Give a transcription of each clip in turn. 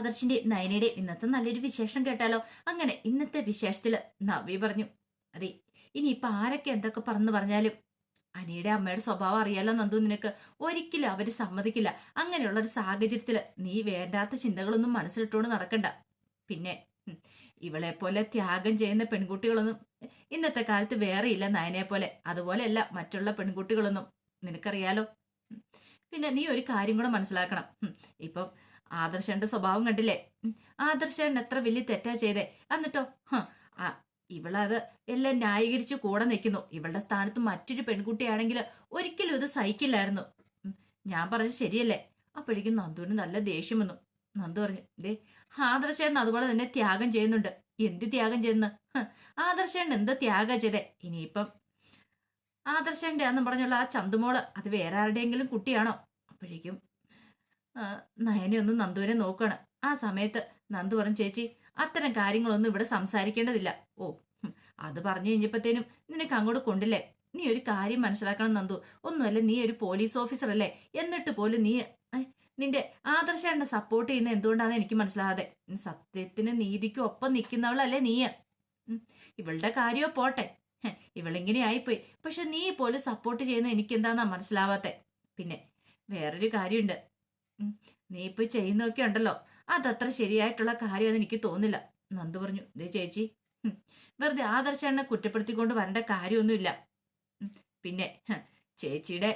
ആദർശിന്റെയും നയനയുടെയും ഇന്നത്തെ നല്ലൊരു വിശേഷം കേട്ടാലോ? അങ്ങനെ ഇന്നത്തെ വിശേഷത്തിൽ നവ്യ പറഞ്ഞു അതെ ഇനി ഇപ്പൊ ആരൊക്കെ എന്തൊക്കെ പറഞ്ഞു പറഞ്ഞാലും അനിയുടെ അമ്മയുടെ സ്വഭാവം അറിയാലോ നന്ദു നിനക്ക്? ഒരിക്കലും അവർ സമ്മതിക്കില്ല. അങ്ങനെയുള്ള ഒരു സാഹചര്യത്തിൽ നീ വേണ്ടാത്ത ചിന്തകളൊന്നും മനസ്സിലിട്ടുകൊണ്ട് നടക്കണ്ട. പിന്നെ ഇവളെ പോലെ ത്യാഗം ചെയ്യുന്ന പെൺകുട്ടികളൊന്നും ഇന്നത്തെ കാലത്ത് വേറെയില്ല നയനെ പോലെ. അതുപോലെയല്ല മറ്റുള്ള പെൺകുട്ടികളൊന്നും. നിനക്കറിയാലോ? പിന്നെ നീ ഒരു കാര്യം കൂടെ മനസ്സിലാക്കണം. ഇപ്പം ആദർശന്റെ സ്വഭാവം കണ്ടില്ലേ. ആദർശൻ എത്ര വലിയ തെറ്റാ ചെയ്തേ. എന്നിട്ടോ ഇവളത് എല്ലാം ന്യായീകരിച്ച് കൂടെ നിൽക്കുന്നു. ഇവളുടെ സ്ഥാനത്ത് മറ്റൊരു പെൺകുട്ടിയാണെങ്കിൽ ഒരിക്കലും ഇത് സഹിക്കില്ലായിരുന്നു. ഞാൻ പറഞ്ഞത് ശരിയല്ലേ? അപ്പോഴേക്കും നന്ദുവിന് നല്ല ദേഷ്യം വന്നു. നന്ദു പറഞ്ഞു ദേ ആദർശേട്ടൻ അതുപോലെ തന്നെ ത്യാഗം ചെയ്യുന്നുണ്ട്. എന്ത് ത്യാഗം ചെയ്യുന്ന? ആദർശേട്ടൻ എന്താ ത്യാഗം ചെയ്തേ? ഇനിയിപ്പം ആണെന്ന് പറഞ്ഞുള്ള ആ ചന്തുമോൾ അത് വേറെ ആരുടെയെങ്കിലും കുട്ടിയാണോ? അപ്പോഴേക്കും നയനെ ഒന്ന് നന്ദുവിനെ നോക്കുകയാണ് ആ സമയത്ത് നന്ദു പറഞ്ഞു ചേച്ചി അത്തരം കാര്യങ്ങളൊന്നും ഇവിടെ സംസാരിക്കേണ്ടതില്ല. ഓ അത് പറഞ്ഞു കഴിഞ്ഞപ്പോഴത്തേനും നിനക്ക് അങ്ങോട്ട് കൊണ്ടില്ലേ? നീ ഒരു കാര്യം മനസ്സിലാക്കണം നന്ദു. ഒന്നുമല്ല നീ ഒരു പോലീസ് ഓഫീസർ അല്ലേ എന്നിട്ട് പോലും നീ നിന്റെ ആദർശേണ്ട സപ്പോർട്ട് ചെയ്യുന്ന എന്തുകൊണ്ടാണെന്ന് എനിക്ക് മനസ്സിലാകാതെ. സത്യത്തിന് നീതിക്കും ഒപ്പം നിൽക്കുന്നവളല്ലേ നീ. ഇവളുടെ കാര്യമോ പോട്ടെ. ഇവളിങ്ങനെ ആയിപ്പോയി. പക്ഷെ നീ പോലും സപ്പോർട്ട് ചെയ്യുന്ന എനിക്ക് എന്താന്നാ മനസ്സിലാവാത്തെ? പിന്നെ വേറൊരു കാര്യമുണ്ട്. നീ ഇപ്പൊ ചെയ്യുന്നതൊക്കെ ഉണ്ടല്ലോ. അതത്ര ശരിയായിട്ടുള്ള കാര്യമെന്ന് എനിക്ക് തോന്നില്ല നന്ദു പറഞ്ഞു ദേ ചേച്ചി വെറുതെ ആദർശനെ കുറ്റപ്പെടുത്തിക്കൊണ്ട് വരേണ്ട കാര്യമൊന്നുമില്ല. പിന്നെ ചേച്ചിയുടെ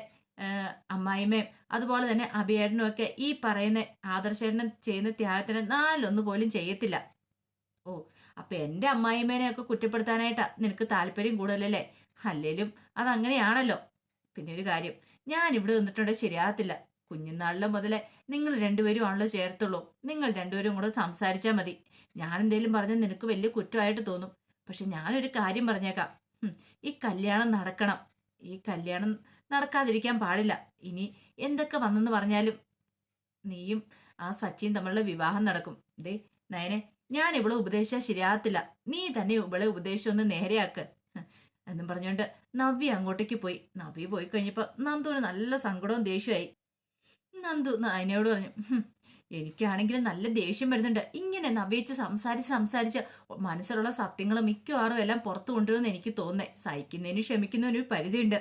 അമ്മായിമ്മയും അതുപോലെ തന്നെ അഭിയേട്ടനും ഒക്കെ ഈ പറയുന്ന ആദർശേട്ടനും ചെയ്യുന്ന ത്യാഗത്തിന് നാലൊന്നു പോലും ചെയ്യത്തില്ല. ഓ അപ്പൊ എന്റെ അമ്മായിമ്മേനെ ഒക്കെ കുറ്റപ്പെടുത്താനായിട്ടാ നിനക്ക് താല്പര്യം കൂടുതലല്ലേ? അല്ലേലും അതങ്ങനെയാണല്ലോ. പിന്നെ ഒരു കാര്യം ഞാൻ ഇവിടെ നിന്നിട്ടുണ്ടെങ്കിൽ ശരിയാകത്തില്ല. കുഞ്ഞുനാളിലെ മുതലേ നിങ്ങൾ രണ്ടുപേരും ആണല്ലോ ചേർത്തുള്ളൂ. നിങ്ങൾ രണ്ടുപേരും കൂടെ സംസാരിച്ചാൽ മതി. ഞാൻ എന്തേലും പറഞ്ഞാൽ നിനക്ക് വലിയ കുറ്റമായിട്ട് തോന്നും. പക്ഷെ ഞാനൊരു കാര്യം പറഞ്ഞേക്കാം. ഈ കല്യാണം നടക്കണം. ഈ കല്യാണം നടക്കാതിരിക്കാൻ പാടില്ല. ഇനി എന്തൊക്കെ വന്നെന്ന് പറഞ്ഞാലും നീയും ആ സച്ചിൻ തമ്മിലുള്ള വിവാഹം നടക്കും. ദേ നയനെ ഞാൻ ഇവളെ ഉപദേശിച്ചാൽ ശരിയാകത്തില്ല. നീ തന്നെ ഇവളെ ഒന്ന് നേരെയാക്ക്. എന്നും പറഞ്ഞുകൊണ്ട് നവ്യ അങ്ങോട്ടേക്ക് പോയി. നവ്യ പോയി കഴിഞ്ഞപ്പോൾ നന്ദുവിന് നല്ല സങ്കടവും ദേഷ്യമായി നന്ദു നയനയോട് പറഞ്ഞു എനിക്കാണെങ്കിൽ നല്ല ദേഷ്യം വരുന്നുണ്ട്. ഇങ്ങനെ നവയിച്ച് സംസാരിച്ച് സംസാരിച്ച് മനസ്സിലുള്ള സത്യങ്ങൾ മിക്കവാറും എല്ലാം പുറത്തു കൊണ്ടുവരുമെന്ന് എനിക്ക് തോന്നേ സഹിക്കുന്നതിന് ക്ഷമിക്കുന്നതിന് ഒരു പരിധിയുണ്ട്.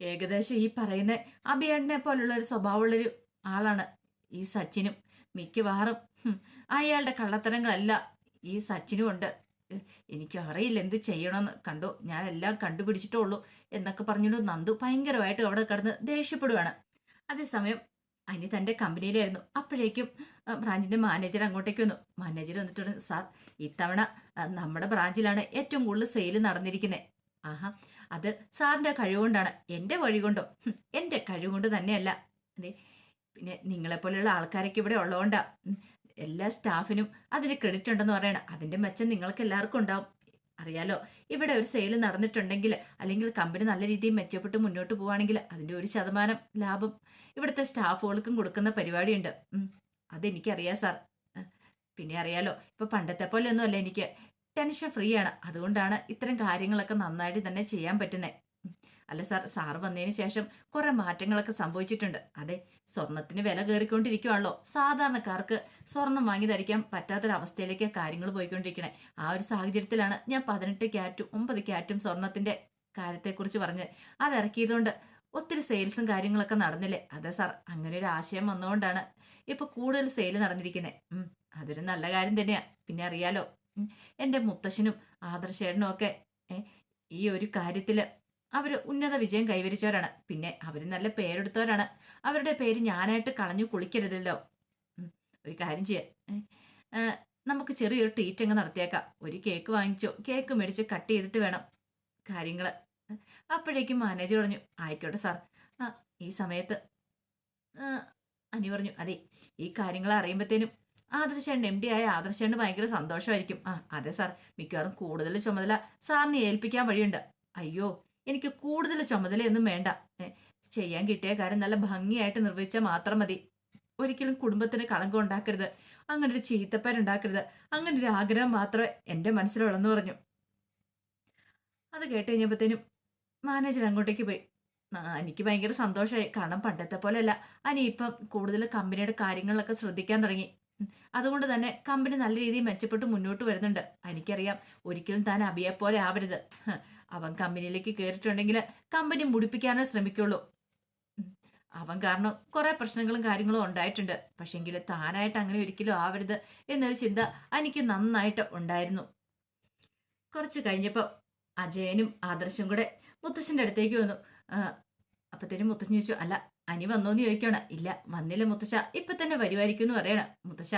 ഏകദേശം ഈ പറയുന്ന അഭിയേട്ടനെ പോലുള്ള ഒരു സ്വഭാവമുള്ളൊരു ആളാണ് ഈ സച്ചിനും. മിക്കവാറും അയാളുടെ കള്ളത്തരങ്ങളല്ല ഈ സച്ചിനും ഉണ്ട് എനിക്ക് അറിയില്ല എന്ത് ചെയ്യണമെന്ന്. കണ്ടു ഞാൻ എല്ലാം എന്നൊക്കെ പറഞ്ഞുകൊണ്ട് നന്ദു ഭയങ്കരമായിട്ട് അവിടെ കിടന്ന് ദേഷ്യപ്പെടുവാണ്. അതേസമയം അനി തന്റെ കമ്പനിയിലായിരുന്നു. അപ്പോഴേക്കും ബ്രാഞ്ചിന്റെ മാനേജർ അങ്ങോട്ടേക്ക് വന്നു. മാനേജർ വന്നിട്ടുണ്ട് സാർ ഇത്തവണ നമ്മുടെ ബ്രാഞ്ചിലാണ് ഏറ്റവും കൂടുതൽ സെയിൽ നടന്നിരിക്കുന്നത് ആഹാ അത് സാറിന്റെ കഴിവുകൊണ്ടാണ്. എന്റെ വഴി കൊണ്ടോ എന്റെ കഴിവുകൊണ്ട് തന്നെയല്ല. പിന്നെ നിങ്ങളെപ്പോലെയുള്ള ആൾക്കാരൊക്കെ ഇവിടെ ഉള്ളതുകൊണ്ടാണ് എല്ലാ സ്റ്റാഫിനും അതിന് ക്രെഡിറ്റ് ഉണ്ടെന്ന് പറയണം. അതിന്റെ മെച്ചം നിങ്ങൾക്ക് എല്ലാവർക്കും ഉണ്ടാവും. അറിയാലോ. ഇവിടെ ഒരു സെയിൽ നടന്നിട്ടുണ്ടെങ്കിൽ അല്ലെങ്കിൽ കമ്പനി നല്ല രീതിയിൽ മെച്ചപ്പെട്ട് മുന്നോട്ട് പോവുകയാണെങ്കിൽ അതിന്റെ ഒരു ശതമാനം ലാഭം ഇവിടുത്തെ സ്റ്റാഫുകൾക്കും കൊടുക്കുന്ന പരിപാടിയുണ്ട്. അതെനിക്കറിയാം സാർ പിന്നെ അറിയാലോ ഇപ്പൊ പണ്ടത്തെ പോലെ ഒന്നുമല്ല എനിക്ക്. ടെൻഷൻ ഫ്രീ ആണ്. അതുകൊണ്ടാണ് ഇത്തരം കാര്യങ്ങളൊക്കെ നന്നായിട്ട് തന്നെ ചെയ്യാൻ പറ്റുന്നത് അല്ല സാർ സാർ വന്നതിന് ശേഷം കുറെ മാറ്റങ്ങളൊക്കെ സംഭവിച്ചിട്ടുണ്ട്. അതെ സ്വർണത്തിന് വില കയറിക്കൊണ്ടിരിക്കുവാണല്ലോ. സാധാരണക്കാർക്ക് സ്വർണം വാങ്ങി ധരിക്കാൻ പറ്റാത്തൊരവസ്ഥയിലേക്ക് കാര്യങ്ങൾ പോയിക്കൊണ്ടിരിക്കണേ. ആ ഒരു സാഹചര്യത്തിലാണ് ഞാൻ പതിനെട്ട് ക്യാറ്റും ഒമ്പത് ക്യാറ്റും സ്വർണത്തിന്റെ കാര്യത്തെക്കുറിച്ച് പറഞ്ഞ് അത് ഇറക്കിയതുകൊണ്ട് ഒത്തിരി സെയിൽസും കാര്യങ്ങളൊക്കെ നടന്നില്ലേ? അതെ സാർ അങ്ങനെ ഒരു ആശയം വന്നുകൊണ്ടാണ് ഇപ്പൊ കൂടുതൽ സെയിൽ നടന്നിരിക്കുന്നത് അതൊരു നല്ല കാര്യം തന്നെയാ. പിന്നെ അറിയാലോ എന്റെ മുത്തശ്ശനും ആദർശേടനും ഒക്കെ ഈ ഒരു കാര്യത്തിൽ അവർ ഉന്നത വിജയം കൈവരിച്ചവരാണ്. പിന്നെ അവർ നല്ല പേരെടുത്തവരാണ്. അവരുടെ പേര് ഞാനായിട്ട് കളഞ്ഞു കുളിക്കരുതല്ലോ. ഒരു കാര്യം ചെയ്യാം. നമുക്ക് ചെറിയൊരു ട്രീറ്റ് അങ്ങ് നടത്തിയേക്കാം. ഒരു കേക്ക് വാങ്ങിച്ചോ. കേക്ക് മേടിച്ച് കട്ട് ചെയ്തിട്ട് വേണം കാര്യങ്ങൾ അപ്പോഴേക്കും മാനേജർ പറഞ്ഞു ആയിക്കോട്ടെ സാർ ആ ഈ സമയത്ത്. അനി പറഞ്ഞു അതെ ഈ കാര്യങ്ങൾ അറിയുമ്പോഴത്തേനും ആദർശേണ്ട എം ഡി ആയ ആദർശേണ്ട് ഭയങ്കര സന്തോഷമായിരിക്കും. ആ അതെ സാർ മിക്കവാറും കൂടുതൽ ചുമതല സാറിനെ ഏൽപ്പിക്കാൻ വഴിയുണ്ട്. അയ്യോ എനിക്ക് കൂടുതൽ ചുമതലയൊന്നും വേണ്ട. ചെയ്യാൻ കിട്ടിയ കാര്യം നല്ല ഭംഗിയായിട്ട് നിർവഹിച്ചാൽ മാത്രം മതി. ഒരിക്കലും കുടുംബത്തിന് കളങ്കം ഉണ്ടാക്കരുത്. അങ്ങനെ ഒരു ചീത്തപ്പേരുണ്ടാക്കരുത്. അങ്ങനെ ഒരു ആഗ്രഹം മാത്രമേ എന്റെ മനസ്സിലുള്ളെന്ന് പറഞ്ഞു. അത് കേട്ട് കഴിഞ്ഞപ്പോഴത്തേനും മാനേജർ അങ്ങോട്ടേക്ക് പോയി. എനിക്ക് ഭയങ്കര സന്തോഷമായി. കാരണം പണ്ടത്തെ പോലെയല്ല. അനി ഇപ്പം കൂടുതൽ കമ്പനിയുടെ കാര്യങ്ങളിലൊക്കെ ശ്രദ്ധിക്കാൻ തുടങ്ങി. അതുകൊണ്ട് തന്നെ കമ്പനി നല്ല രീതിയിൽ മെച്ചപ്പെട്ട് മുന്നോട്ട് വരുന്നുണ്ട്. എനിക്കറിയാം ഒരിക്കലും താൻ അബിയെ പോലെ ആവരുത് അവൻ കമ്പനിയിലേക്ക് കയറിയിട്ടുണ്ടെങ്കിൽ കമ്പനി മുടിപ്പിക്കാനേ ശ്രമിക്കുള്ളൂ. അവൻ കാരണം കുറെ പ്രശ്നങ്ങളും കാര്യങ്ങളും ഉണ്ടായിട്ടുണ്ട്. പക്ഷെങ്കിൽ താനായിട്ട് അങ്ങനെ ഒരിക്കലും ആവരുത് എന്നൊരു ചിന്ത എനിക്ക് നന്നായിട്ട് ഉണ്ടായിരുന്നു. കുറച്ച് കഴിഞ്ഞപ്പോൾ അജയനും ആദർശും കൂടെ മുത്തശ്ശന്റെ അടുത്തേക്ക് വന്നു. അപ്പത്തേനും മുത്തശ്ശൻ ചോദിച്ചു അല്ല അനി വന്നോന്ന് ചോദിക്കണം. ഇല്ല വന്നില്ല മുത്തശ്ശ. ഇപ്പൊ തന്നെ വരുമായിരിക്കും എന്ന് പറയണം മുത്തശ്ശ.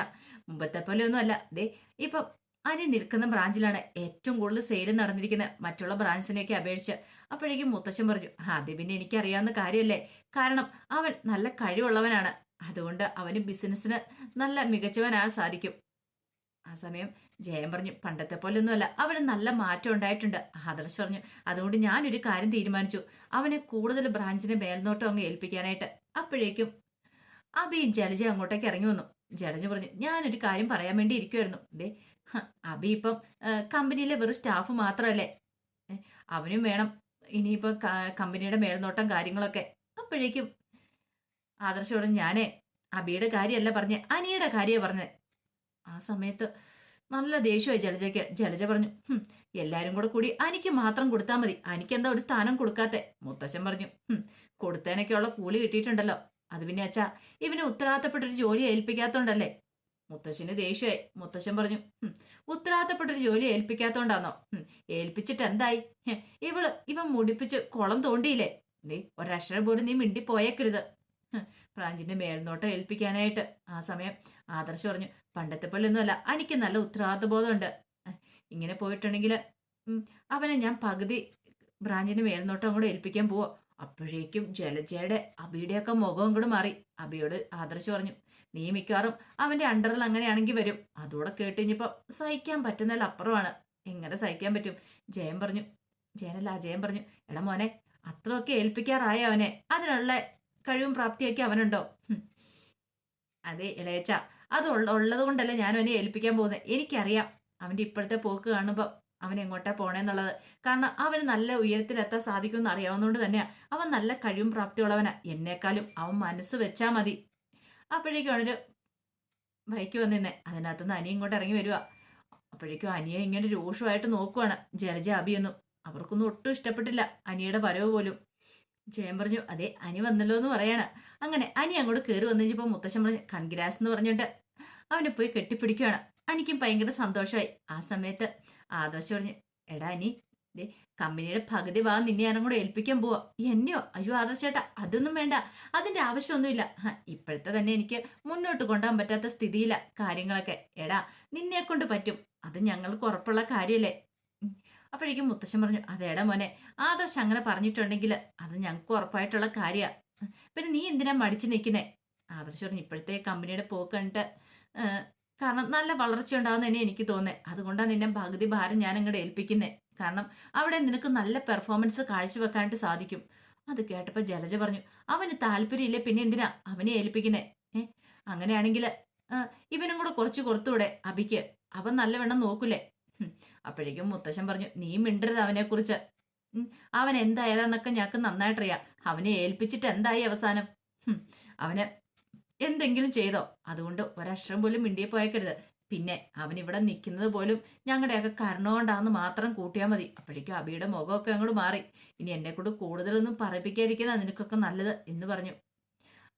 മുമ്പത്തെ പോലെ ഒന്നും അല്ല ദേ ഇപ്പം അനി നിൽക്കുന്ന ബ്രാഞ്ചിലാണ് ഏറ്റവും കൂടുതൽ സെയിൽ നടന്നിരിക്കുന്നത്. മറ്റുള്ള ബ്രാഞ്ചിനെയൊക്കെ അപേക്ഷിച്ച് അപ്പോഴേക്കും മുത്തശ്ശൻ പറഞ്ഞു "ആ, അത് പിന്നെ എനിക്കറിയാവുന്ന കാര്യമല്ലേ? കാരണം അവൻ നല്ല കഴിവുള്ളവനാണ്. അതുകൊണ്ട് അവന് ബിസിനസ്സിന് നല്ല മികച്ചവനാകാൻ സാധിക്കും. ആ സമയം ജയൻ പറഞ്ഞു പണ്ടത്തെ പോലെയൊന്നുമല്ല. അവന് നല്ല മാറ്റം ഉണ്ടായിട്ടുണ്ട്. ആദർശ് പറഞ്ഞു അതുകൊണ്ട് ഞാനൊരു കാര്യം തീരുമാനിച്ചു. അവനെ കൂടുതൽ ബ്രാഞ്ചിനെ മേൽനോട്ടം അങ്ങ് ഏൽപ്പിക്കാനായിട്ട്. അപ്പോഴേക്കും അബിയും ജലജ അങ്ങോട്ടേക്ക് ഇറങ്ങി വന്നു. ജലജ പറഞ്ഞു ഞാനൊരു കാര്യം പറയാൻ വേണ്ടി ഇരിക്കുമായിരുന്നു ദേ അബി ഇപ്പം കമ്പനിയിലെ വെറും സ്റ്റാഫ് മാത്രമല്ലേ അവനും വേണം ഇനിയിപ്പോൾ കമ്പനിയുടെ മേൽനോട്ടം കാര്യങ്ങളൊക്കെ. അപ്പോഴേക്കും ആദർശയോട് ഞാനേ അബിയുടെ കാര്യമല്ല പറഞ്ഞ് അനിയുടെ കാര്യമാണ് പറഞ്ഞത് ആ സമയത്ത് നല്ല ദേഷ്യമായി ജലജയ്ക്ക് ജലജ പറഞ്ഞു എല്ലാരും കൂടെ കൂടി അനിക്ക് മാത്രം കൊടുത്താൽ മതി. അനിക്കെന്താ ഒരു സ്ഥാനം കൊടുക്കാത്തെ? മുത്തശ്ശൻ പറഞ്ഞു കൊടുത്തേനൊക്കെയുള്ള കൂലി കിട്ടിയിട്ടുണ്ടല്ലോ. അത് പിന്നെ അച്ഛാ ഇവന് ഉത്തരവാദിത്തപ്പെട്ടൊരു ജോലി ഏൽപ്പിക്കാത്തോണ്ടല്ലേ? മുത്തശ്ശന് ദേഷ്യമായി. മുത്തശ്ശൻ പറഞ്ഞു "ഹും, ഉത്തരവാദിത്തപ്പെട്ടൊരു ജോലി ഏൽപ്പിക്കാത്തോണ്ടാന്നോ? ഏൽപ്പിച്ചിട്ട് എന്തായി? ഇവൾ ഇവൻ മുടിപ്പിച്ച് കുളം തോണ്ടിയില്ലേ? നീ ഒരക്ഷരം പോലും നീ മിണ്ടി പോയേക്കരുത് ഹും, മേൽനോട്ടം ഏൽപ്പിക്കാനായിട്ട്. ആ സമയം ആദർശ് പറഞ്ഞു പണ്ടത്തെ പോലെ ഒന്നുമല്ല എനിക്ക് നല്ല ഉത്തരവാദിത്വബോധമുണ്ട് ബോധമുണ്ട് ഇങ്ങനെ പോയിട്ടുണ്ടെങ്കിൽ അവനെ ഞാൻ പകുതി ബ്രാഞ്ചിന്റെ മേൽനോട്ടം കൂടെ ഏൽപ്പിക്കാൻ പോവാ. അപ്പോഴേക്കും ജലജയുടെ അബിയുടെയൊക്കെ മുഖവും കൂടെ മാറി. അബിയോട് ആദർശ് പറഞ്ഞു നീ മിക്കവാറും അവന്റെ അണ്ടറിൽ അങ്ങനെയാണെങ്കിൽ വരും. അതുകൂടെ കേട്ട് ഇനിയിപ്പോ സഹിക്കാൻ പറ്റുന്നതിൽ അപ്പുറമാണ്. എങ്ങനെ സഹിക്കാൻ പറ്റും? ജയൻ പറഞ്ഞു. ജയനല്ല ജയൻ പറഞ്ഞു. എടാ മോനെ അത്രയൊക്കെ ഏൽപ്പിക്കാറായ അവനെ? അതിനുള്ള കഴിവും പ്രാപ്തിയൊക്കെ അവനുണ്ടോ. അതെ ഇളയച്ച. അത് ഉള്ള ഉള്ളത് കൊണ്ടല്ല ഞാൻ അവനെ ഏൽപ്പിക്കാൻ പോകുന്നത് എനിക്കറിയാം അവന്റെ ഇപ്പോഴത്തെ പോക്ക് കാണുമ്പോൾ അവൻ എങ്ങോട്ടാ പോണേന്നുള്ളത്. കാരണം അവന് നല്ല ഉയരത്തിലെത്താൻ സാധിക്കുമെന്ന് അറിയാവുന്നതുകൊണ്ട് തന്നെയാ. അവൻ നല്ല കഴിവും പ്രാപ്തിയുള്ളവനാ. എന്നെക്കാളും അവൻ മനസ്സ് വെച്ചാ മതി. അപ്പോഴേക്കും അവനൊരു ബൈക്ക് വന്നിന്നെ അതിനകത്ത് നിന്ന് അനി ഇങ്ങോട്ട് ഇറങ്ങി വരുവാ. അപ്പോഴേക്കും അനിയെ ഇങ്ങനെ രൂക്ഷമായിട്ട് നോക്കുവാണ്. ജലജ അഭിയൊന്നും അവർക്കൊന്നും ഒട്ടും ഇഷ്ടപ്പെട്ടില്ല അനിയുടെ വരവ് പോലും. ജയൻ പറഞ്ഞു അതെ അനി വന്നല്ലോ എന്ന് പറയാണ്. അങ്ങനെ അനി അങ്ങോട്ട് കയറി വന്നു കഴിഞ്ഞപ്പോൾ മുത്തശ്ശൻ പറഞ്ഞു കൺഗ്രാസ് എന്ന് പറഞ്ഞിട്ട് അവനെ പോയി കെട്ടിപ്പിടിക്കുകയാണ് അനിക്കും ഭയങ്കര സന്തോഷമായി. ആ സമയത്ത് ആദർശ് പറഞ്ഞു എടാ അനി ദേ കമ്പനിയുടെ പകുതി ഭാഗം നിന്നെ ഞാനും കൂടെ ഏൽപ്പിക്കാൻ പോവാ. എന്നെയോ? അയ്യോ ആദർശ് ചേട്ടാ അതൊന്നും വേണ്ട. അതിന്റെ ആവശ്യമൊന്നുമില്ല. ഇപ്പോഴത്തെ തന്നെ എനിക്ക് മുന്നോട്ട് കൊണ്ടുപോകാൻ പറ്റാത്ത സ്ഥിതിയില്ല കാര്യങ്ങളൊക്കെ. എടാ നിന്നെ കൊണ്ട് പറ്റും. അത് ഞങ്ങൾക്ക് ഉറപ്പുള്ള കാര്യമല്ലേ. അപ്പോഴേക്കും മുത്തശ്ശൻ പറഞ്ഞു അതേടാ മോനെ ആദർശ് അങ്ങനെ പറഞ്ഞിട്ടുണ്ടെങ്കിൽ അത് ഞങ്ങൾക്ക് ഉറപ്പായിട്ടുള്ള കാര്യമാണ് പിന്നെ നീ എന്തിനാ മടിച്ചു നിൽക്കുന്നേ? ആദർശ് പറഞ്ഞു ഇപ്പോഴത്തെ കമ്പനിയുടെ പോക്ക് കണ്ടിട്ട് കാരണം നല്ല വളർച്ച ഉണ്ടാകുന്ന തന്നെ എനിക്ക് തോന്നേ അതുകൊണ്ടാണ് നിന്നെ പകുതി ഭാരം ഞാൻ അങ്ങോട്ട് ഏൽപ്പിക്കുന്നത് കാരണം അവിടെ നിനക്ക് നല്ല പെർഫോമൻസ് കാഴ്ചവെക്കാനായിട്ട് സാധിക്കും. അത് കേട്ടപ്പോൾ ജലജ പറഞ്ഞു അവന് താല്പര്യമില്ല പിന്നെ എന്തിനാ അവനെ ഏൽപ്പിക്കുന്നേ? ഏ അങ്ങനെയാണെങ്കിൽ ഇവനും കൂടെ കുറച്ച് കൊടുത്തൂടെ അബിക്ക്. അവൻ നല്ലവണ്ണം നോക്കൂലേ. അപ്പോഴേക്കും മുത്തശ്ശൻ പറഞ്ഞു നീ മിണ്ടരുത് അവനെക്കുറിച്ച്. അവൻ എന്തായതാന്നൊക്കെ ഞങ്ങൾക്ക് നന്നായിട്ടറിയാം. അവനെ ഏൽപ്പിച്ചിട്ട് എന്തായി അവസാനം. അവന് എന്തെങ്കിലും ചെയ്തോ? അതുകൊണ്ട് ഒരക്ഷരം പോലും മിണ്ടിയെ പോയേക്കരുത് പിന്നെ അവൻ ഇവിടെ നിൽക്കുന്നത് പോലും ഞങ്ങളുടെയൊക്കെ കരുണകൊണ്ടാന്ന് മാത്രം കൂട്ടിയാൽ മതി. അപ്പോഴേക്കും അബിയുടെ മുഖമൊക്കെ അങ്ങോട്ട് മാറി. ഇനി എന്നെ കൊണ്ട് കൂടുതലൊന്നും പറയിപ്പിക്കാതിരിക്കുന്ന നിനക്കൊക്കെ നല്ലത് എന്ന് പറഞ്ഞു.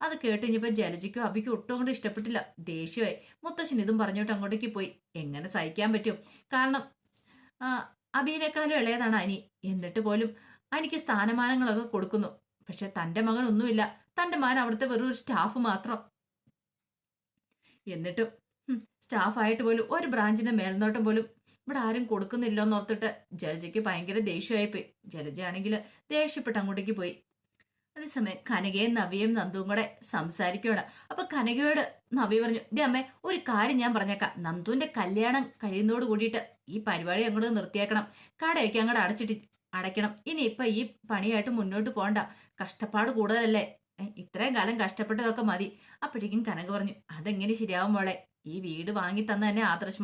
അത് കേട്ട് ഇനിയിപ്പോൾ ജലജിക്കും അബിക്കും ഒട്ടും കൊണ്ട് ഇഷ്ടപ്പെട്ടില്ല. ദേഷ്യമായി. മുത്തശ്ശൻ ഇതും പറഞ്ഞോട്ട് അങ്ങോട്ടേക്ക് പോയി. എങ്ങനെ സഹിക്കാൻ പറ്റും? കാരണം അബീനേക്കാളും ഇളയതാണ് അനി. എന്നിട്ട് പോലും അനിക്ക് സ്ഥാനമാനങ്ങളൊക്കെ കൊടുക്കുന്നു. പക്ഷെ തന്റെ മകൻ ഒന്നുമില്ല തന്റെ മകൻ അവിടുത്തെ വെറും സ്റ്റാഫ് മാത്രം. എന്നിട്ടും സ്റ്റാഫായിട്ട് പോലും ഒരു ബ്രാഞ്ചിന്റെ മേൽനോട്ടം പോലും ഇവിടെ ആരും കൊടുക്കുന്നില്ലോ എന്നോർത്തിട്ട് ജലജയ്ക്ക് ഭയങ്കര ദേഷ്യമായിപ്പോയി. ജലജയാണെങ്കിൽ ദേഷ്യപ്പെട്ട് അങ്ങോട്ടേക്ക് പോയി. അതേസമയം കനകയും നവിയും നന്ദുവും കൂടെ സംസാരിക്കുകയാണ്. അപ്പൊ കനകയോട് നവി പറഞ്ഞു ദേ അമ്മേ ഒരു കാര്യം ഞാൻ പറഞ്ഞേക്കാം. നന്ദുവിന്റെ കല്യാണം കഴിയുന്നതോട് കൂടിയിട്ട് ഈ പരിപാടി അങ്ങോട്ട് നിർത്തിയേക്കണം. കടയൊക്കെ അങ്ങോട്ട് അടച്ചിട്ട് അടയ്ക്കണം. ഇനി ഇപ്പൊ ഈ പണിയായിട്ട് മുന്നോട്ട് പോകണ്ട. കഷ്ടപ്പാട് കൂടുതലല്ലേ? ഇത്രയും കാലം കഷ്ടപ്പെട്ടതൊക്കെ മതി. അപ്പോഴേക്കും കനക പറഞ്ഞു അതെങ്ങനെ ശരിയാവും മോളെ? ഈ വീട് വാങ്ങി തന്ന തന്നെ ആദർശ്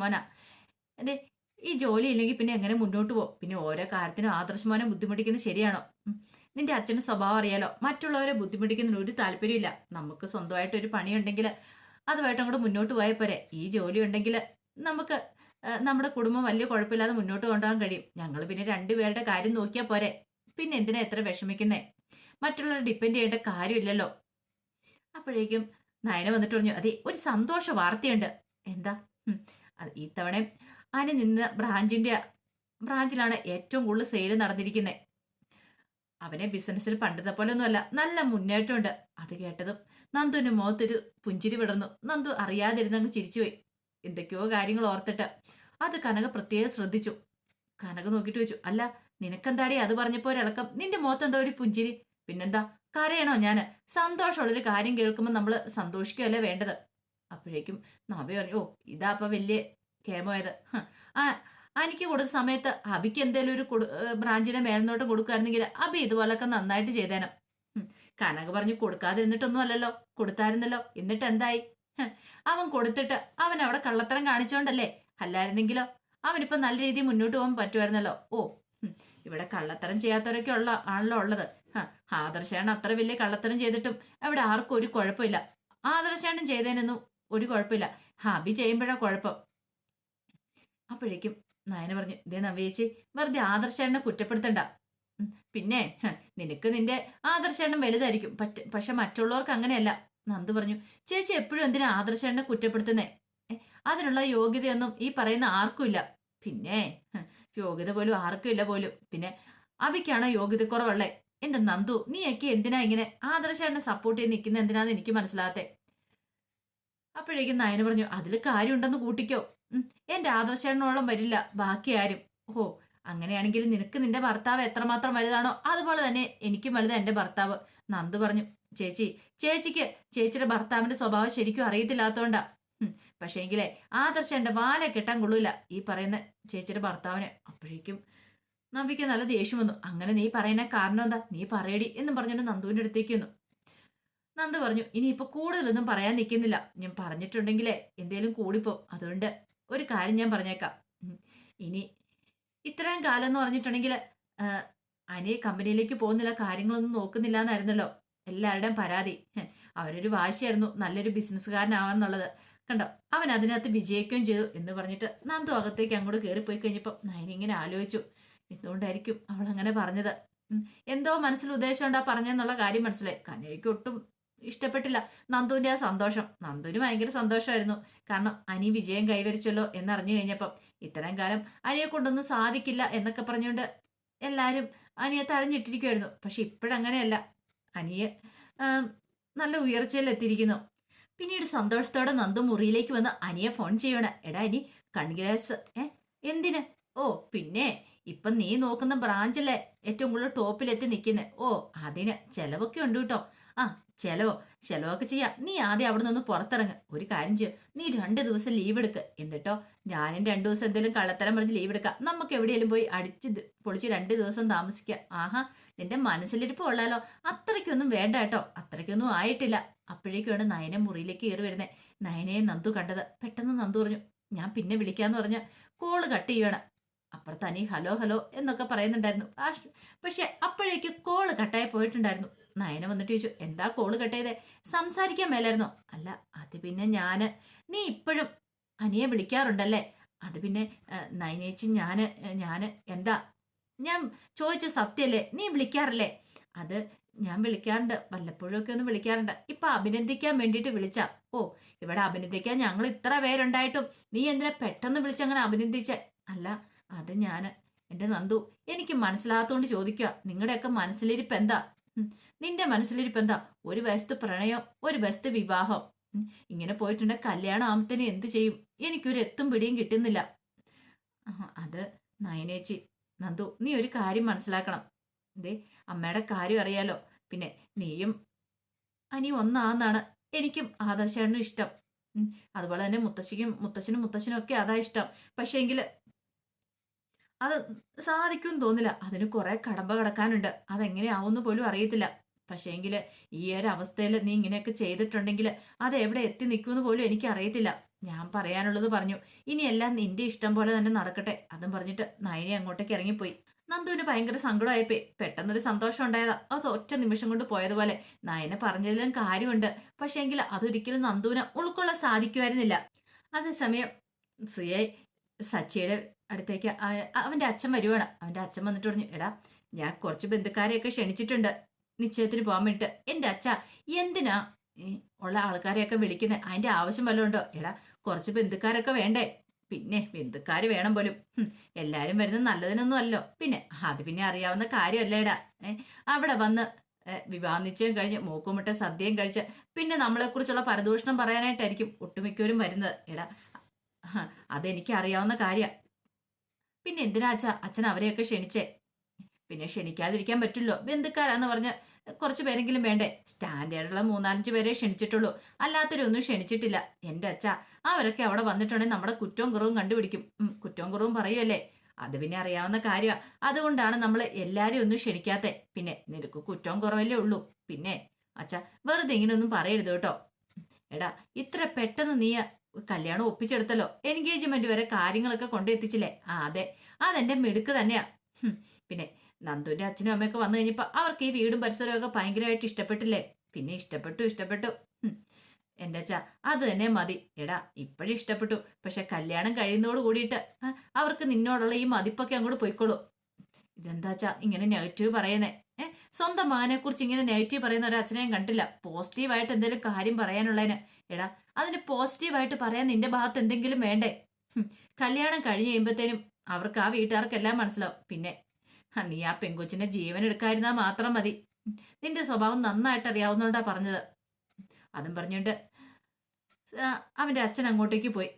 അതെ ഈ ജോലി ഇല്ലെങ്കിൽ പിന്നെ എങ്ങനെ മുന്നോട്ട് പോകും? പിന്നെ ഓരോ കാര്യത്തിനും ആദർശ് മോനെ ബുദ്ധിമുട്ടിക്കുന്നത് ശരിയാണോ? നിന്റെ അച്ഛന്റെ സ്വഭാവം അറിയാലോ? മറ്റുള്ളവരെ ബുദ്ധിമുട്ടിക്കുന്നതിന് ഒരു താല്പര്യമില്ല നമുക്ക് സ്വന്തമായിട്ട് ഒരു പണിയുണ്ടെങ്കിൽ അതുമായിട്ട് അങ്ങോട്ട് മുന്നോട്ട് പോയാൽ പോരെ. ഈ ജോലി ഉണ്ടെങ്കിൽ നമുക്ക് നമ്മുടെ കുടുംബം വലിയ കുഴപ്പമില്ലാതെ മുന്നോട്ട് കൊണ്ടുപോകാൻ കഴിയും. ഞങ്ങൾ പിന്നെ രണ്ടുപേരുടെ കാര്യം നോക്കിയാൽ പോരെ. പിന്നെ എന്തിനാ എത്ര വിഷമിക്കുന്നേ? മറ്റുള്ളവരെ ഡിപ്പെൻഡ് ചെയ്യേണ്ട കാര്യമില്ലല്ലോ. അപ്പോഴേക്കും നയന വന്നിട്ട് പറഞ്ഞു അതെ ഒരു സന്തോഷ വാർത്തയുണ്ട്. എന്താ? ഈ തവണ ആന നിന്ന് ബ്രാഞ്ചിന്റെ ബ്രാഞ്ചിലാണ് ഏറ്റവും കൂടുതൽ സെയിൽ നടന്നിരിക്കുന്നത് അവനെ ബിസിനസ്സിൽ പണ്ടത്തെ പോലെ ഒന്നുമല്ല നല്ല മുന്നേറ്റമുണ്ട്. അത് കേട്ടതും നന്ദുവിന്റെ മുഖത്തൊരു പുഞ്ചിരി വിടർന്നു. നന്ദു അറിയാതിരുന്നങ്ങ് ചിരിച്ചുപോയി. എന്തൊക്കെയോ കാര്യങ്ങൾ ഓർത്തിട്ട് അത് കനക പ്രത്യേകം ശ്രദ്ധിച്ചു. കനക നോക്കിയിട്ട് വെച്ചു അല്ല നിനക്കെന്താടി അത് പറഞ്ഞപ്പോ ഒരിളക്കം നിന്റെ മുഖത്ത് എന്തോ ഒരു പുഞ്ചിരി? പിന്നെന്താ? കരയണോ ഞാൻ സന്തോഷമുള്ളൊരു കാര്യം കേൾക്കുമ്പോൾ നമ്മൾ സന്തോഷിക്കുകയല്ലേ വേണ്ടത്? അപ്പോഴേക്കും നവ പറഞ്ഞു ഓ ഇതാ അപ്പം വലിയ കേമോയത് ആ എനിക്ക് കൊടുത്ത സമയത്ത് അബിക്ക് എന്തേലും ഒരു കൊടു- ബ്രാഞ്ചിനെ മേൽനോട്ടം കൊടുക്കുകയായിരുന്നെങ്കിൽ അബി ഇതുപോലൊക്കെ നന്നായിട്ട് ചെയ്തേനം. കനക പറഞ്ഞു കൊടുക്കാതിരുന്നിട്ടൊന്നും അല്ലല്ലോ കൊടുത്തായിരുന്നല്ലോ എന്നിട്ട് എന്തായി അവൻ കൊടുത്തിട്ട് അവൻ അവിടെ കള്ളത്തരം കാണിച്ചോണ്ടല്ലേ? അല്ലായിരുന്നെങ്കിലോ? അവനിപ്പോ നല്ല രീതിയിൽ മുന്നോട്ട് പോകാൻ പറ്റുമായിരുന്നല്ലോ. ഓ ഇവിടെ കള്ളത്തരം ചെയ്യാത്തവരൊക്കെ ഉള്ള ആണല്ലോ ഉള്ളത്. ആദർശാണ് അത്ര വലിയ കള്ളത്തരം ചെയ്തിട്ടും അവിടെ ആർക്കും ഒരു കുഴപ്പമില്ല. ആദർശാണ് ചെയ്തതിനൊന്നും ഒരു കുഴപ്പമില്ല. ഹബി ചെയ്യുമ്പോഴാ കുഴപ്പം. അപ്പോഴേക്കും നായന പറഞ്ഞു ഇതേ നവേച്ചി വെറുതെ ആദർശേണ്ണ കുറ്റപ്പെടുത്തണ്ട. പിന്നെ നിനക്ക് നിന്റെ ആദർശേണ്ണം വലുതായിരിക്കും. പറ്റ പക്ഷെ മറ്റുള്ളവർക്ക് അങ്ങനെയല്ല. നന്ദു പറഞ്ഞു ചേച്ചി എപ്പോഴും എന്തിനാ ആദർശേണ്ണ കുറ്റപ്പെടുത്തുന്നേ? അതിനുള്ള യോഗ്യതയൊന്നും ഈ പറയുന്ന ആർക്കും ഇല്ല. പിന്നെ യോഗ്യത പോലും ആർക്കും ഇല്ല പോലും. പിന്നെ അബിക്കാണോ യോഗ്യത കുറവുള്ളേ? എന്റെ നന്ദു നീയൊക്കെ എന്തിനാ ഇങ്ങനെ ആദർശേണ്ണ സപ്പോർട്ട് ചെയ്ത് നിൽക്കുന്ന എന്തിനാന്ന് എനിക്ക് മനസ്സിലാകത്തെ? അപ്പോഴേക്കും നയന പറഞ്ഞു അതിൽ കാര്യമുണ്ടെന്ന് കൂട്ടിക്കോ. എന്റെ ആദർശേണ്ണോളം വരില്ല ബാക്കി ആരും. ഓ അങ്ങനെയാണെങ്കിൽ നിനക്ക് നിന്റെ ഭർത്താവ് എത്രമാത്രം വലുതാണോ അതുപോലെ തന്നെ എനിക്കും വലുത് എന്റെ ഭർത്താവ്. നന്ദു പറഞ്ഞു ചേച്ചി ചേച്ചിക്ക് ചേച്ചിയുടെ ഭർത്താവിന്റെ സ്വഭാവം ശരിക്കും അറിയത്തില്ലാത്തോണ്ടാ. ഉം, പക്ഷേ എങ്കിലേ ആദർശം എന്റെ വാല കെട്ടാൻ കൊള്ളൂല. ഈ പറയുന്ന ചേച്ചിയുടെ ഭർത്താവിന്. അപ്പോഴേക്കും നമ്പിക്ക് നല്ല ദേഷ്യം വന്നു. അങ്ങനെ നീ പറയുന്ന കാരണം എന്താ? നീ പറയടി എന്നും പറഞ്ഞുകൊണ്ട് നന്ദുവിന്റെ അടുത്തേക്ക് വന്നു. നന്ദു പറഞ്ഞു ഇനി ഇനിയിപ്പോ കൂടുതലൊന്നും പറയാൻ നിൽക്കുന്നില്ല. ഞാൻ പറഞ്ഞിട്ടുണ്ടെങ്കിലേ എന്തേലും കൂടിപ്പോ അതുകൊണ്ട് ഒരു കാര്യം ഞാൻ പറഞ്ഞേക്കാം. ഇനി ഇത്രയും കാലം എന്ന് പറഞ്ഞിട്ടുണ്ടെങ്കിൽ അനി കമ്പനിയിലേക്ക് പോകുന്നില്ല കാര്യങ്ങളൊന്നും നോക്കുന്നില്ല എന്നായിരുന്നല്ലോ. എല്ലാവരുടെയും പരാതി. അവരൊരു വാശിയായിരുന്നു. നല്ലൊരു ബിസിനസ്സുകാരനാവാന്നുള്ളത് കണ്ടോ അവൻ അതിനകത്ത് വിജയിക്കുകയും ചെയ്തു എന്ന് പറഞ്ഞിട്ട് നന്ദു അകത്തേക്ക് അങ്ങോട്ട് കയറിപ്പോയി കഴിഞ്ഞപ്പോൾ നയനി ഇങ്ങനെ ആലോചിച്ചു എന്തുകൊണ്ടായിരിക്കും അവൾ അങ്ങനെ പറഞ്ഞത്? എന്തോ മനസ്സിൽ ഉദ്ദേശം ഉണ്ടാ പറഞ്ഞെന്നുള്ള കാര്യം മനസ്സിലായി. കനയ്ക്ക് ഒട്ടും ഇഷ്ടപ്പെട്ടില്ല നന്ദുവിന്റെ ആ സന്തോഷം. നന്ദുവിന് ഭയങ്കര സന്തോഷമായിരുന്നു. കാരണം അനി വിജയം കൈവരിച്ചല്ലോ എന്നറിഞ്ഞു കഴിഞ്ഞപ്പം ഇത്രയും കാലം അനിയെ കൊണ്ടൊന്നും സാധിക്കില്ല എന്നൊക്കെ പറഞ്ഞുകൊണ്ട് എല്ലാവരും അനിയെ തഴഞ്ഞിട്ടിരിക്കുമായിരുന്നു പക്ഷെ ഇപ്പോഴങ്ങനെയല്ല. അനിയെ നല്ല ഉയർച്ചയിൽ എത്തിയിരിക്കുന്നു പിന്നീട് സന്തോഷത്തോടെ നന്ദു മുറിയിലേക്ക് വന്ന് അനിയെ ഫോൺ ചെയ്യണം. എടാ അനി കൺഗ്രാസ് ഏ? എന്തിന്? ഓ പിന്നെ ഇപ്പം നീ നോക്കുന്ന ബ്രാഞ്ചല്ലേ ഏറ്റവും കൂടുതൽ ടോപ്പിലെത്തി നിൽക്കുന്നത് ഓ അതിന് ചിലവൊക്കെ ഉണ്ട് കേട്ടോ. ആ ചെലവോ? ചെലവൊക്കെ ചെയ്യാം. നീ ആദ്യം അവിടെ നിന്ന് പുറത്തിറങ്ങ്. ഒരു കാര്യം ചെയ്യും. നീ രണ്ട് ദിവസം ലീവ് എടുക്ക്. എന്നിട്ടോ ഞാനും രണ്ടു ദിവസം എന്തെങ്കിലും കള്ളത്തരം പറഞ്ഞ് ലീവ് എടുക്കാം. നമുക്ക് എവിടെയെങ്കിലും പോയി അടിച്ച് പൊളിച്ച് രണ്ട് ദിവസം താമസിക്കാം. ആഹാ നിന്റെ മനസ്സിലിരിപ്പ് കൊള്ളാലോ. അത്രയ്ക്കൊന്നും വേണ്ട കേട്ടോ. അത്രയ്ക്കൊന്നും ആയിട്ടില്ല. അപ്പോഴേക്കുമാണ് നയന മുറിയിലേക്ക് കയറി വരുന്നത് നയനയെ നന്ദു കണ്ടത്. പെട്ടെന്ന് നന്ദു പറഞ്ഞു ഞാൻ പിന്നെ വിളിക്കാന്ന് പറഞ്ഞ കോൾ കട്ട് ചെയ്യണം. അപ്പുറത്ത് അനി ഹലോ ഹലോ എന്നൊക്കെ പറയുന്നുണ്ടായിരുന്നു. പക്ഷെ അപ്പോഴേക്ക് കോൾ കട്ടായി പോയിട്ടുണ്ടായിരുന്നു. നയന വന്നിട്ട് ചോദിച്ചു എന്താ കോൾ കട്ടായത്? സംസാരിക്കാൻ മേലായിരുന്നോ? അല്ല അത് പിന്നെ ഞാൻ നീ ഇപ്പോഴും അനിയെ വിളിക്കാറുണ്ടല്ലേ? അത് പിന്നെ നയനേച്ചി ഞാൻ ഞാൻ എന്താ? ഞാൻ ചോദിച്ച സത്യല്ലേ നീ വിളിക്കാറില്ലേ? അത് ഞാൻ വിളിക്കാറുണ്ട് വല്ലപ്പോഴൊക്കെ ഒന്ന് വിളിക്കാറുണ്ട്. ഇപ്പൊ അഭിനന്ദിക്കാൻ വേണ്ടിയിട്ട് വിളിച്ച. ഓ ഇവിടെ അഭിനന്ദിക്കാൻ ഞങ്ങൾ ഇത്ര പേരുണ്ടായിട്ടും നീ എന്തിനാ പെട്ടെന്ന് വിളിച്ചങ്ങനെ അഭിനന്ദിച്ച? അല്ല അത് ഞാൻ. എന്റെ നന്ദു എനിക്ക് മനസ്സിലാത്തോണ്ട് ചോദിക്കുക നിങ്ങളുടെയൊക്കെ മനസ്സിലിരിപ്പ് എന്താ? നിന്റെ മനസ്സിലിരിപ്പ് എന്താ? ഒരു വശത്ത് പ്രണയം ഒരു വശത്ത് വിവാഹം. ഇങ്ങനെ പോയിട്ടുണ്ട്. കല്യാണം ആകുമ്പത്തേന് എന്ത് ചെയ്യും? എനിക്കൊരു എത്തും പിടിയും കിട്ടുന്നില്ല. അത് നയനേച്ചി. നന്ദു നീ ഒരു കാര്യം മനസ്സിലാക്കണം. ദേ അമ്മയുടെ കാര്യം അറിയാലോ. പിന്നെ നീയും അനി ഒന്നാന്നാണ്. എനിക്കും ആദർശേണ്ണനും ഇഷ്ടം. അതുപോലെ തന്നെ മുത്തശ്ശിക്കും മുത്തശ്ശനും മുത്തശ്ശനും ഒക്കെ അതാ ഇഷ്ടം. പക്ഷേ എങ്കിൽ അത് സാധിക്കും തോന്നില്ല. അതിന് കുറെ കടമ്പ കടക്കാനുണ്ട്. അതെങ്ങനെയാവുമെന്ന് പോലും അറിയത്തില്ല. പക്ഷേ എങ്കിൽ ഈ ഒരു അവസ്ഥയിൽ നീ ഇങ്ങനെയൊക്കെ ചെയ്തിട്ടുണ്ടെങ്കിൽ അത് എവിടെ എത്തി നിൽക്കുമെന്ന് പോലും എനിക്ക് അറിയത്തില്ല ഞാൻ പറയാനുള്ളത് പറഞ്ഞു. ഇനിയെല്ലാം നിന്റെ ഇഷ്ടം പോലെ തന്നെ നടക്കട്ടെ. അതും പറഞ്ഞിട്ട് നയനി അങ്ങോട്ടേക്ക് ഇറങ്ങിപ്പോയി. നന്ദുവിന് ഭയങ്കര സങ്കടമായിപ്പോയി. പെട്ടെന്നൊരു സന്തോഷം ഉണ്ടായതാ. അത് ഒറ്റ നിമിഷം കൊണ്ട് പോയതുപോലെ നയനെ പറഞ്ഞതിലും കാര്യമുണ്ട്. പക്ഷേങ്കിൽ അതൊരിക്കലും നന്ദുവിന് ഉൾക്കൊള്ളാൻ സാധിക്കുമായിരുന്നില്ല. അതേസമയം സിയെ സച്ചിയുടെ അടുത്തേക്ക് അവന്റെ അച്ഛൻ വരുവാണ്. അവന്റെ അച്ഛൻ വന്നിട്ട് പറഞ്ഞു എടാ ഞാൻ കുറച്ച് ബന്ധുക്കാരെയൊക്കെ ക്ഷണിച്ചിട്ടുണ്ട്. നിശ്ചയത്തിന് പോകാൻ വേണ്ടിട്ട്. എന്റെ അച്ഛ എന്തിനാ? ഉള്ള ആൾക്കാരെയൊക്കെ വിളിക്കുന്നത് അതിന്റെ ആവശ്യം വല്ലതും ഉണ്ടോ? എടാ കുറച്ച് ബന്ധുക്കാരൊക്കെ വേണ്ടേ? പിന്നെ ബന്ധുക്കാര് വേണം പോലും. എല്ലാവരും വരുന്നത് നല്ലതിനൊന്നും അല്ലോ പിന്നെ അത് പിന്നെ അറിയാവുന്ന കാര്യമല്ലേടാ അവിടെ വന്ന് വിവാഹം നിശ്ചയം കഴിഞ്ഞ് മൂക്കുമുട്ട സദ്യയും കഴിച്ച് പിന്നെ നമ്മളെക്കുറിച്ചുള്ള പരദൂഷണം പറയാനായിട്ടായിരിക്കും ഒട്ടുമിക്കവരും വരുന്നത്. എടാ അതെനിക്ക് അറിയാവുന്ന കാര്യ. പിന്നെ എന്തിനാച്ച അച്ഛൻ അവരെയൊക്കെ ക്ഷണിച്ചേ? പിന്നെ ക്ഷണിക്കാതിരിക്കാൻ പറ്റില്ലോ. ബന്ധുക്കാരാന്ന് പറഞ്ഞ് കുറച്ച് പേരെങ്കിലും വേണ്ടേ? സ്റ്റാൻഡേർഡുള്ള മൂന്നാലഞ്ച് പേരെ ക്ഷണിച്ചിട്ടുള്ളൂ. അല്ലാത്തവരൊന്നും ക്ഷണിച്ചിട്ടില്ല. എന്റെ അച്ഛ അവരൊക്കെ അവിടെ വന്നിട്ടുണ്ടെങ്കിൽ നമ്മുടെ കുറ്റവും കുറവും കണ്ടുപിടിക്കും. കുറ്റവും കുറവും പറയുമല്ലേ അത് പിന്നെ അറിയാവുന്ന കാര്യമാണ് അതുകൊണ്ടാണ് നമ്മൾ എല്ലാവരും ഒന്നും ക്ഷണിക്കാത്തെ. പിന്നെ നിനക്ക് കുറ്റവും കുറവല്ലേ ഉള്ളൂ. പിന്നെ അച്ഛ വെറുതെ ഇങ്ങനെയൊന്നും പറയരുത് കേട്ടോ. എടാ ഇത്ര പെട്ടെന്ന് നീ കല്യാണം ഒപ്പിച്ചെടുത്തല്ലോ. എൻഗേജ്മെന്റ് വരെ കാര്യങ്ങളൊക്കെ കൊണ്ടെത്തിച്ചില്ലേ? ആ അതെ. അതെന്റെ മിടുക്ക് തന്നെയാ. പിന്നെ നന്ദുവിന്റെ അച്ഛനും അമ്മയൊക്കെ വന്നു കഴിഞ്ഞപ്പോ അവർക്ക് ഈ വീടും പരിസരവും ഒക്കെ ഭയങ്കരമായിട്ട് ഇഷ്ടപ്പെട്ടില്ലേ? പിന്നെ ഇഷ്ടപ്പെട്ടു ഇഷ്ടപ്പെട്ടു. എന്റെ അച്ഛ അത് തന്നെ മതി. എടാ ഇപ്പോഴും ഇഷ്ടപ്പെട്ടു. പക്ഷെ കല്യാണം കഴിയുന്നതോട് കൂടിയിട്ട് അവർക്ക് നിന്നോടുള്ള ഈ മതിപ്പൊക്കെ അങ്ങോട്ട് പോയിക്കോളൂ. ഇതെന്താച്ചാ ഇങ്ങനെ നെഗറ്റീവ് പറയുന്നേ? ഏഹ് സ്വന്തം മകനെ കുറിച്ച് ഇങ്ങനെ നെഗറ്റീവ് പറയുന്ന ഒരു അച്ഛനെയും കണ്ടില്ല. പോസിറ്റീവായിട്ട് എന്തെങ്കിലും കാര്യം പറയാനുള്ളതിന്. എടാ അതിന് പോസിറ്റീവായിട്ട് പറയാൻ നിന്റെ ഭാഗത്ത് എന്തെങ്കിലും വേണ്ടേ? കല്യാണം കഴിഞ്ഞ് കഴിയുമ്പോഴത്തേനും അവർക്ക് ആ വീട്ടുകാർക്കെല്ലാം മനസ്സിലാവും. പിന്നെ നീ ആ പെങ്കൊച്ചിന്റെ ജീവൻ എടുക്കാതിരുന്നാൽ മാത്രം മതി. നിന്റെ സ്വഭാവം നന്നായിട്ട് അറിയാവുന്നോണ്ടാ പറഞ്ഞത്. അതും പറഞ്ഞുകൊണ്ട് അവന്റെ അച്ഛൻ അങ്ങോട്ടേക്ക് പോയി.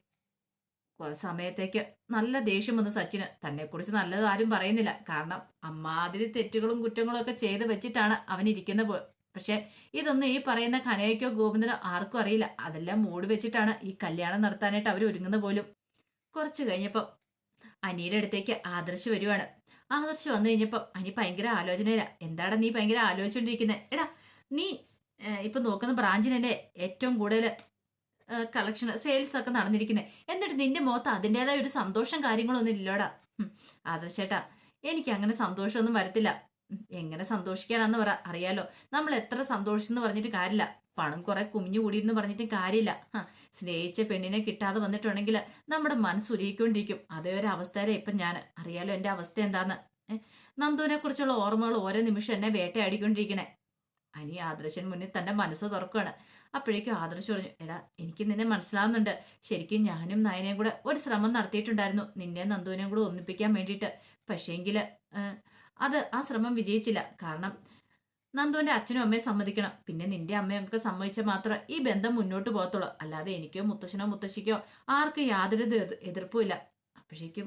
കുറെ സമയത്തേക്ക് നല്ല ദേഷ്യം വന്നു സച്ചിന്. തന്നെ കുറിച്ച് നല്ലത് ആരും പറയുന്നില്ല. കാരണം അമ്മാതിരി തെറ്റുകളും കുറ്റങ്ങളും ഒക്കെ ചെയ്ത് വെച്ചിട്ടാണ് അവൻ പക്ഷെ ഇതൊന്നും ഈ പറയുന്ന കനയ്ക്കോ ഗോവിന്ദനോ ആർക്കും അറിയില്ല. അതെല്ലാം മൂടി വെച്ചിട്ടാണ് ഈ കല്യാണം നടത്താനായിട്ട് അവർ ഒരുങ്ങുന്ന പോലും. കുറച്ച് കഴിഞ്ഞപ്പോൾ അനിയുടെ അടുത്തേക്ക് ആദർശ് വരുവാണ്. ആദർശ് വന്നു കഴിഞ്ഞപ്പോൾ അനി ഭയങ്കര ആലോചനയില്ല എന്താടാ നീ ഭയങ്കര ആലോചിച്ചുകൊണ്ടിരിക്കുന്നത് എടാ നീ ഇപ്പം നോക്കുന്ന ബ്രാഞ്ചിന് ഏറ്റവും കൂടുതൽ കളക്ഷൻ സെയിൽസ് ഒക്കെ നടന്നിരിക്കുന്നത് എന്നിട്ട് നിന്റെ മുഖത്ത് അതിന്റെതായ ഒരു സന്തോഷം കാര്യങ്ങളൊന്നും ഇല്ലോടാ. ആദർശേട്ടാ എനിക്ക് അങ്ങനെ സന്തോഷമൊന്നും വരത്തില്ല. എങ്ങനെ സന്തോഷിക്കാനാന്ന് പറ അറിയാലോ. നമ്മൾ എത്ര സന്തോഷിച്ചെന്ന് പറഞ്ഞിട്ട് കാര്യമില്ല. പണം കുറെ കുമിഞ്ഞു കൂടിയെന്ന് പറഞ്ഞിട്ട് കാര്യമില്ല. സ്നേഹിച്ച പെണ്ണിനെ കിട്ടാതെ വന്നിട്ടുണ്ടെങ്കിൽ നമ്മുടെ മനസ്സ് ഉരുകിക്കൊണ്ടിരിക്കും. അതേ ഒരു അവസ്ഥയിലെ ഇപ്പം ഞാൻ. അറിയാലോ എന്റെ അവസ്ഥ എന്താന്ന്. നന്ദുവിനെ കുറിച്ചുള്ള ഓർമ്മകൾ ഓരോ നിമിഷം എന്നെ വേട്ടയാടിക്കൊണ്ടിരിക്കണേ. അനി ആദർശൻ മുന്നിൽ തന്റെ മനസ്സ് തുറക്കുകയാണ് അപ്പോഴേക്കും ആദർശ് പറഞ്ഞു എടാ എനിക്ക് നിന്നെ മനസ്സിലാവുന്നുണ്ട്. ശരിക്കും ഞാനും നയനയും കൂടെ ഒരു ശ്രമം നടത്തിയിട്ടുണ്ടായിരുന്നു. നിന്നെ നന്ദുവിനെയും കൂടെ ഒന്നിപ്പിക്കാൻ വേണ്ടിയിട്ട്. പക്ഷേങ്കിൽ അത് ആ ശ്രമം വിജയിച്ചില്ല. കാരണം നന്ദുവിന്റെ അച്ഛനും അമ്മയും സമ്മതിക്കണം. പിന്നെ നിന്റെ അമ്മയൊക്കെ സമ്മതിച്ചാൽ മാത്രം ഈ ബന്ധം മുന്നോട്ട് പോകത്തുള്ളൂ. അല്ലാതെ എനിക്കോ മുത്തശ്ശനോ മുത്തശ്ശിക്കോ ആർക്കും യാതൊരു എതിർപ്പും എതിർപ്പുമില്ല അപ്പോഴേക്കും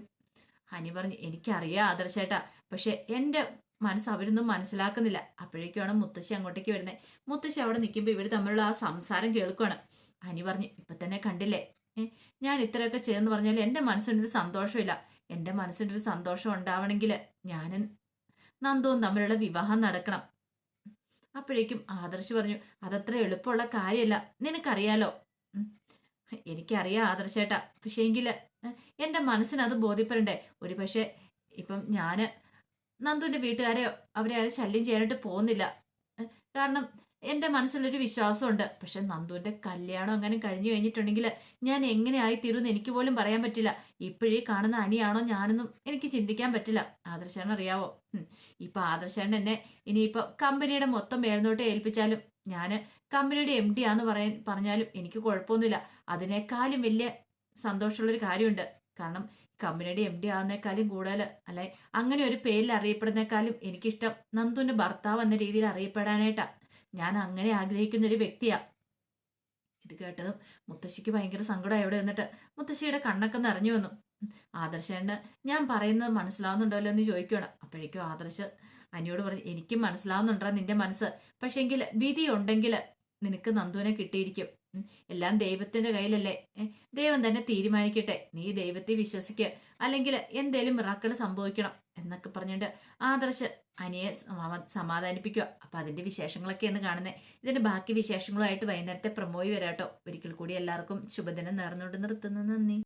ഹനി പറഞ്ഞു എനിക്കറിയാം ആദർശേട്ടാ. പക്ഷെ എന്റെ മനസ്സ് അവരൊന്നും മനസ്സിലാക്കുന്നില്ല. അപ്പോഴേക്കാണ് മുത്തശ്ശി അങ്ങോട്ടേക്ക് വരുന്നത് മുത്തശ്ശി അവിടെ നിൽക്കുമ്പോൾ ഇവർ തമ്മിലുള്ള ആ സംസാരം കേൾക്കുവാണ്. ഹനി പറഞ്ഞു ഇപ്പൊ തന്നെ കണ്ടില്ലേ? ഞാൻ ഇത്രയൊക്കെ ചെയ്തെന്ന് പറഞ്ഞാൽ എന്റെ മനസ്സിനൊരു സന്തോഷമില്ല. എന്റെ മനസ്സിനൊരു സന്തോഷം ഉണ്ടാവണമെങ്കിൽ ഞാനും നന്ദുവും തമ്മിലുള്ള വിവാഹം നടക്കണം. അപ്പോഴേക്കും ആദർശ് പറഞ്ഞു അതത്ര എളുപ്പമുള്ള കാര്യമല്ല നിനക്കറിയാലോ. എനിക്കറിയാം ആദർശേട്ടാ. പക്ഷേ എങ്കിൽ എന്റെ മനസ്സിന് അത് ബോധ്യപ്പെടണ്ടേ? ഒരു പക്ഷേ ഇപ്പം ഞാൻ നന്ദുവിന്റെ വീട്ടുകാരെയോ അവരെ ആരും ശല്യം ചെയ്യാനായിട്ട് പോകുന്നില്ല. കാരണം എന്റെ മനസ്സിലൊരു വിശ്വാസമുണ്ട്. പക്ഷെ നന്ദുവിന്റെ കല്യാണം അങ്ങനെ കഴിഞ്ഞു കഴിഞ്ഞിട്ടുണ്ടെങ്കിൽ ഞാൻ എങ്ങനെയായി തീരുമെന്ന് എനിക്ക് പോലും പറയാൻ പറ്റില്ല. ഇപ്പോഴീ കാണുന്ന അനിയാണോ ഞാനെന്നും എനിക്ക് ചിന്തിക്കാൻ പറ്റില്ല. ആദർശാണ് അറിയാവോ. ഇപ്പൊ ആദർശാണ് എന്നെ ഇനിയിപ്പോ കമ്പനിയുടെ മൊത്തം മേൽനോട്ടം ഏൽപ്പിച്ചാലും ഞാൻ കമ്പനിയുടെ എം ഡി ആന്ന് പറയാൻ പറഞ്ഞാലും എനിക്ക് കുഴപ്പമൊന്നുമില്ല. അതിനേക്കാളും വലിയ സന്തോഷമുള്ളൊരു കാര്യമുണ്ട്. കാരണം കമ്പനിയുടെ എം ഡി ആവുന്നേക്കാളും കൂടുതൽ അല്ലെ? അങ്ങനെ ഒരു പേരിൽ അറിയപ്പെടുന്നേക്കാളും എനിക്കിഷ്ടം നന്ദുവിന്റെ ഭർത്താവ് എന്ന രീതിയിൽ അറിയപ്പെടാനായിട്ടാ. ഞാൻ അങ്ങനെ ആഗ്രഹിക്കുന്ന ഒരു വ്യക്തിയാ. ഇത് കേട്ടതും മുത്തശ്ശിക്ക് ഭയങ്കര സങ്കടം എവിടെ നിന്നിട്ട് മുത്തശ്ശിയുടെ കണ്ണൊക്കെ നിറഞ്ഞു വന്നു. ആദർശേണ് ഞാൻ പറയുന്നത് മനസ്സിലാവുന്നുണ്ടല്ലോ എന്ന് ചോദിക്കുകയാണ്. അപ്പോഴേക്കും ആദർശ് അനിയോട് പറഞ്ഞു എനിക്കും മനസ്സിലാവുന്നുണ്ടോ നിന്റെ മനസ്സ്. പക്ഷെങ്കിൽ വിധി ഉണ്ടെങ്കിൽ നിനക്ക് നന്ദുവിനെ കിട്ടിയിരിക്കും. എല്ലാം ദൈവത്തിന്റെ കയ്യിലല്ലേ? ദൈവം തന്നെ തീരുമാനിക്കട്ടെ. നീ ദൈവത്തെ വിശ്വസിക്കുക അല്ലെങ്കിൽ എന്തേലും മിറാക്കൾ സംഭവിക്കണം എന്നൊക്കെ പറഞ്ഞുകൊണ്ട് ആദർശ് അനിയെ സമാ- സമാധാനിപ്പിക്കുക. അപ്പൊ അതിന്റെ വിശേഷങ്ങളൊക്കെ എന്ന് കാണുന്നത് ഇതിന്റെ ബാക്കി വിശേഷങ്ങളുമായിട്ട് വൈകുന്നേരത്തെ പ്രമോയി വരാട്ടോ. ഒരിക്കൽ കൂടി എല്ലാവർക്കും ശുഭദിനം നേർന്നുകൊണ്ട് നിർത്തുന്നു. നന്ദി.